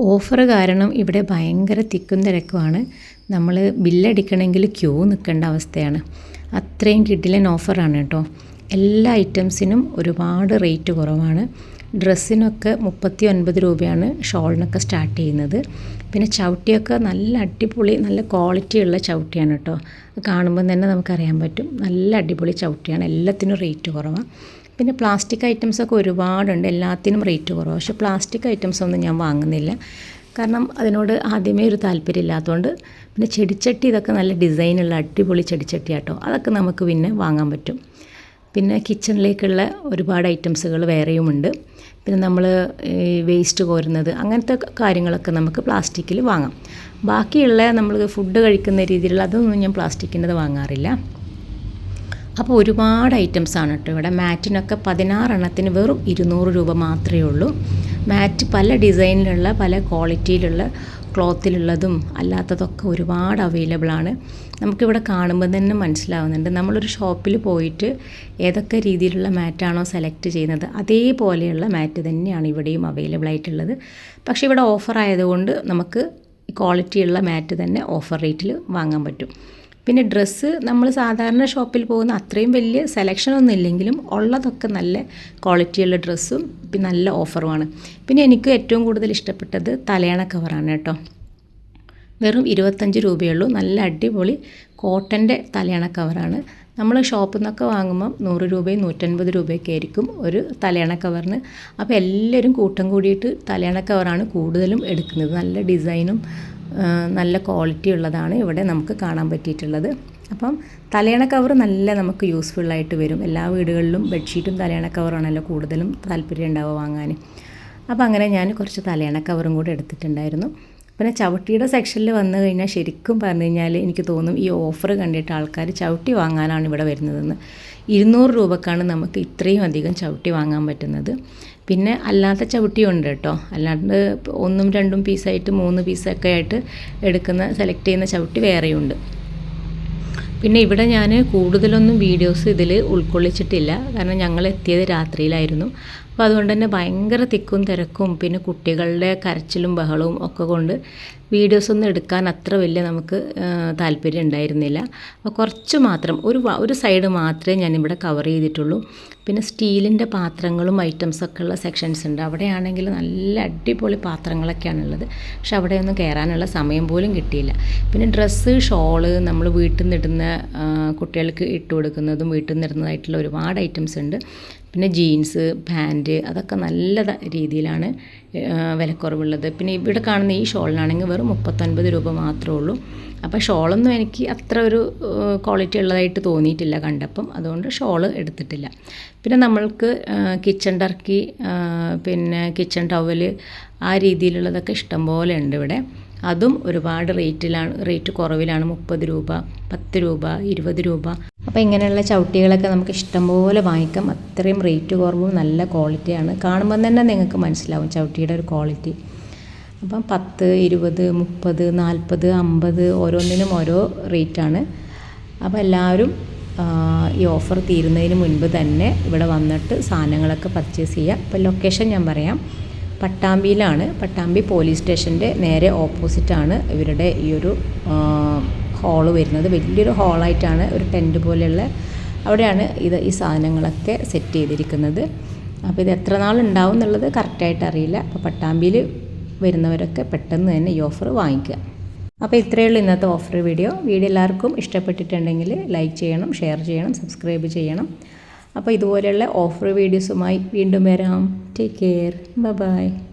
Offer കാരണം ഇവിടെ ഭയങ്കര തിക്കും തിരക്കുമാണ്. നമ്മൾ ബില്ലടിക്കണമെങ്കിൽ ക്യൂ നിൽക്കേണ്ട അവസ്ഥയാണ്. അത്രയും കിഡിലൻ ഓഫറാണ് കേട്ടോ. എല്ലാ ഐറ്റംസിനും ഒരുപാട് റേറ്റ് കുറവാണ്. ഡ്രസ്സിനൊക്കെ മുപ്പത്തി ഒൻപത് രൂപയാണ് ഷോളിനൊക്കെ സ്റ്റാർട്ട് ചെയ്യുന്നത്. പിന്നെ ചവിട്ടിയൊക്കെ നല്ല അടിപൊളി നല്ല ക്വാളിറ്റിയുള്ള ചവിട്ടിയാണ് കേട്ടോ. കാണുമ്പോൾ തന്നെ നമുക്കറിയാൻ പറ്റും. നല്ല അടിപൊളി ചവിട്ടിയാണ്. എല്ലാത്തിനും റേറ്റ് കുറവാണ്. പിന്നെ പ്ലാസ്റ്റിക് ഐറ്റംസൊക്കെ ഒരുപാടുണ്ട്. എല്ലാത്തിനും റേറ്റ് കുറവ്. പക്ഷേ പ്ലാസ്റ്റിക് ഐറ്റംസ് ഒന്നും ഞാൻ വാങ്ങുന്നില്ല. കാരണം അതിനോട് ആദ്യമേ ഒരു താല്പര്യമില്ലാത്തതുകൊണ്ട് പിന്നെ ചെടിച്ചട്ടി ഇതൊക്കെ നല്ല ഡിസൈനുള്ള അടിപൊളി ചെടിച്ചട്ടി ആട്ടോ അതൊക്കെ നമുക്ക് പിന്നെ വാങ്ങാൻ പറ്റും. പിന്നെ കിച്ചണിലേക്കുള്ള ഒരുപാട് ഐറ്റംസുകൾ വേറെയുമുണ്ട്. പിന്നെ നമ്മൾ വേസ്റ്റ് കോരുന്നത് അങ്ങനത്തെ കാര്യങ്ങളൊക്കെ നമുക്ക് പ്ലാസ്റ്റിക്കിൽ വാങ്ങാം. ബാക്കിയുള്ള നമ്മൾ ഫുഡ് കഴിക്കുന്ന രീതിയിലുള്ള അതൊന്നും ഞാൻ പ്ലാസ്റ്റിക്കിന്റെത് വാങ്ങാറില്ല. അപ്പോൾ ഒരുപാട് ആണ് കേട്ടോ ഇവിടെ. മാറ്റിനൊക്കെ പതിനാറെണ്ണത്തിന് വെറും ഇരുന്നൂറ് രൂപ മാത്രമേ ഉള്ളൂ. മാറ്റ് പല ഡിസൈനിലുള്ള പല ക്വാളിറ്റിയിലുള്ള ക്ലോത്തിലുള്ളതും അല്ലാത്തതൊക്കെ ഒരുപാട് അവൈലബിൾ ആണ്. നമുക്കിവിടെ കാണുമ്പോൾ തന്നെ മനസ്സിലാവുന്നുണ്ട്. നമ്മളൊരു ഷോപ്പിൽ പോയിട്ട് ഏതൊക്കെ രീതിയിലുള്ള മാറ്റാണോ സെലക്ട് ചെയ്യുന്നത് അതേപോലെയുള്ള മാറ്റ് തന്നെയാണ് ഇവിടെയും അവൈലബിൾ ആയിട്ടുള്ളത്. പക്ഷേ ഇവിടെ ഓഫർ ആയതുകൊണ്ട് നമുക്ക് ക്വാളിറ്റിയുള്ള മാറ്റ് തന്നെ ഓഫർ റേറ്റിൽ വാങ്ങാൻ പറ്റും. പിന്നെ ഡ്രസ്സ് നമ്മൾ സാധാരണ ഷോപ്പിൽ പോകുന്ന അത്രയും വലിയ സെലക്ഷൻ ഒന്നും ഇല്ലെങ്കിലും ഉള്ളതൊക്കെ നല്ല ക്വാളിറ്റിയുള്ള ഡ്രസ്സും പിന്നെ നല്ല ഓഫറുമാണ് പിന്നെ എനിക്ക് ഏറ്റവും കൂടുതൽ ഇഷ്ടപ്പെട്ടത് തലയണ കവറാണ് കേട്ടോ. വെറും ഇരുപത്തഞ്ച് രൂപയുള്ളൂ നല്ല അടിപൊളി കോട്ടന്റെ തലയണ കവറാണ് നമ്മൾ ഷോപ്പിൽ നിന്നൊക്കെ വാങ്ങുമ്പം നൂറ് രൂപയും നൂറ്റൻപത് രൂപയൊക്കെ ആയിരിക്കും ഒരു തലയണ കവറിന് അപ്പോൾ എല്ലാവരും കൂട്ടം കൂടിയിട്ട് തലയണ കവറാണ് കൂടുതലും എടുക്കുന്നത്. നല്ല ഡിസൈനും നല്ല ക്വാളിറ്റി ഉള്ളതാണ് ഇവിടെ നമുക്ക് കാണാൻ പറ്റിയിട്ടുള്ളത്. അപ്പം തലയണ കവർ നല്ല നമുക്ക് യൂസ്ഫുള്ളായിട്ട് വരും. എല്ലാ വീടുകളിലും ബെഡ്ഷീറ്റും തലയണ കവറാണല്ലോ കൂടുതലും താല്പര്യം ഉണ്ടാവുക വാങ്ങാൻ അപ്പോൾ അങ്ങനെ ഞാൻ കുറച്ച് തലയണ കവറും കൂടെ എടുത്തിട്ടുണ്ടായിരുന്നു. പിന്നെ ചവിട്ടിയുടെ സെക്ഷനിൽ വന്നു കഴിഞ്ഞാൽ ശരിക്കും പറഞ്ഞു കഴിഞ്ഞാൽ എനിക്ക് തോന്നും ഈ ഓഫർ കണ്ടിട്ട് ആൾക്കാർ ചവിട്ടി വാങ്ങാനാണ് ഇവിടെ വരുന്നതെന്ന്. ഇരുന്നൂറ് രൂപക്കാണ് നമുക്ക് ഇത്രയും അധികം ചവിട്ടി വാങ്ങാൻ പറ്റുന്നത്. പിന്നെ അല്ലാത്ത ചവിട്ടിയുണ്ട് കേട്ടോ. അല്ലാണ്ട് ഒന്നും രണ്ടും പീസായിട്ട് മൂന്ന് പീസൊക്കെ ആയിട്ട് എടുക്കുന്ന സെലക്ട് ചെയ്യുന്ന ചവിട്ടി വേറെയുണ്ട്. പിന്നെ ഇവിടെ ഞാൻ കൂടുതലൊന്നും വീഡിയോസ് ഇതിൽ ഉൾക്കൊള്ളിച്ചിട്ടില്ല. കാരണം ഞങ്ങൾ എത്തിയത് രാത്രിയിലായിരുന്നു. അപ്പോൾ അതുകൊണ്ട് തന്നെ ഭയങ്കര തിക്കും തിരക്കും പിന്നെ കുട്ടികളുടെ കരച്ചിലും ബഹളവും ഒക്കെ കൊണ്ട് വീഡിയോസ് ഒന്നും എടുക്കാൻ അത്ര വലിയ നമുക്ക് താല്പര്യം ഉണ്ടായിരുന്നില്ല. അപ്പോൾ കുറച്ച് മാത്രം ഒരു ഒരു സൈഡ് മാത്രമേ ഞാനിവിടെ കവർ ചെയ്തിട്ടുള്ളൂ. പിന്നെ സ്റ്റീലിന്റെ പാത്രങ്ങളും ഐറ്റംസൊക്കെ ഉള്ള സെക്ഷൻസ് ഉണ്ട്. അവിടെയാണെങ്കിൽ നല്ല അടിപൊളി പാത്രങ്ങളൊക്കെയാണ് ഉള്ളത്. പക്ഷെ അവിടെയൊന്നും കയറാനുള്ള സമയം പോലും കിട്ടിയില്ല. പിന്നെ ഡ്രസ്സ് ഷോൾ നമ്മൾ വീട്ടിൽ നിന്നിടുന്ന കുട്ടികൾക്ക് ഇട്ട് കൊടുക്കുന്നതും വീട്ടിൽ നിന്നിടുന്നതായിട്ടുള്ള ഒരുപാട് ഐറ്റംസ് ഉണ്ട്. പിന്നെ ജീൻസ് പാന്റ് അതൊക്കെ നല്ല രീതിയിലാണ് വിലക്കുറവുള്ളത്. പിന്നെ ഇവിടെ കാണുന്ന ഈ ഷോളിനാണെങ്കിൽ വെറും മുപ്പത്തൊൻപത് രൂപ മാത്രമേ ഉള്ളൂ. അപ്പോൾ ഷോളൊന്നും എനിക്ക് അത്ര ഒരു ക്വാളിറ്റി ഉള്ളതായിട്ട് തോന്നിയിട്ടില്ല കണ്ടപ്പം. അതുകൊണ്ട് ഷോൾ എടുത്തിട്ടില്ല. പിന്നെ നമ്മൾക്ക് കിച്ചൺ ടർക്കി പിന്നെ കിച്ചൺ ടവൽ ആ രീതിയിലുള്ളതൊക്കെ ഇഷ്ടം പോലെ ഉണ്ട് ഇവിടെ. അതും ഒരുപാട് റേറ്റിലാണ് റേറ്റ് കുറവിലാണ്. മുപ്പത് രൂപ പത്ത് രൂപ ഇരുപത് രൂപ. അപ്പോൾ ഇങ്ങനെയുള്ള ചവിട്ടികളൊക്കെ നമുക്ക് ഇഷ്ടംപോലെ വാങ്ങിക്കാം. അത്രയും റേറ്റ് കുറവും നല്ല ക്വാളിറ്റിയാണ് കാണുമ്പോൾ തന്നെ നിങ്ങൾക്ക് മനസ്സിലാവും ചവിട്ടിയുടെ ഒരു ക്വാളിറ്റി അപ്പം പത്ത് ഇരുപത് മുപ്പത് നാൽപ്പത് അമ്പത് ഓരോന്നിനും ഓരോ റേറ്റാണ് അപ്പോൾ എല്ലാവരും ഈ ഓഫർ തീരുന്നതിന് മുൻപ് തന്നെ ഇവിടെ വന്നിട്ട് സാധനങ്ങളൊക്കെ പർച്ചേസ് ചെയ്യുക. അപ്പോൾ ലൊക്കേഷൻ ഞാൻ പറയാം. പട്ടാമ്പിയിലാണ്. പട്ടാമ്പി പോലീസ് സ്റ്റേഷന്റെ നേരെ ഓപ്പോസിറ്റാണ് ഇവരുടെ ഈ ഒരു ഹാൾ വരുന്നത്. വലിയൊരു ഹാളായിട്ടാണ് ഒരു ടെന്റ് പോലെയുള്ള അവിടെയാണ് ഇത് ഈ സാധനങ്ങളൊക്കെ സെറ്റ് ചെയ്തിരിക്കുന്നത്. അപ്പോൾ ഇത് എത്ര നാൾ ഉണ്ടാവും എന്നുള്ളത് കറക്റ്റായിട്ട് അറിയില്ല. അപ്പോൾ പട്ടാമ്പിയിൽ വരുന്നവരൊക്കെ പെട്ടെന്ന് തന്നെ ഈ ഓഫർ വാങ്ങിക്കുക. അപ്പോൾ ഇത്രയേ ഉള്ളൂ ഇന്നത്തെ ഓഫർ വീഡിയോ വീഡിയോ എല്ലാവർക്കും ഇഷ്ടപ്പെട്ടിട്ടുണ്ടെങ്കിൽ ലൈക്ക് ചെയ്യണം ഷെയർ ചെയ്യണം സബ്സ്ക്രൈബ് ചെയ്യണം. അപ്പോൾ ഇതുപോലെയുള്ള ഓഫർ വീഡിയോസുമായി വീണ്ടും വരാം. Take care bye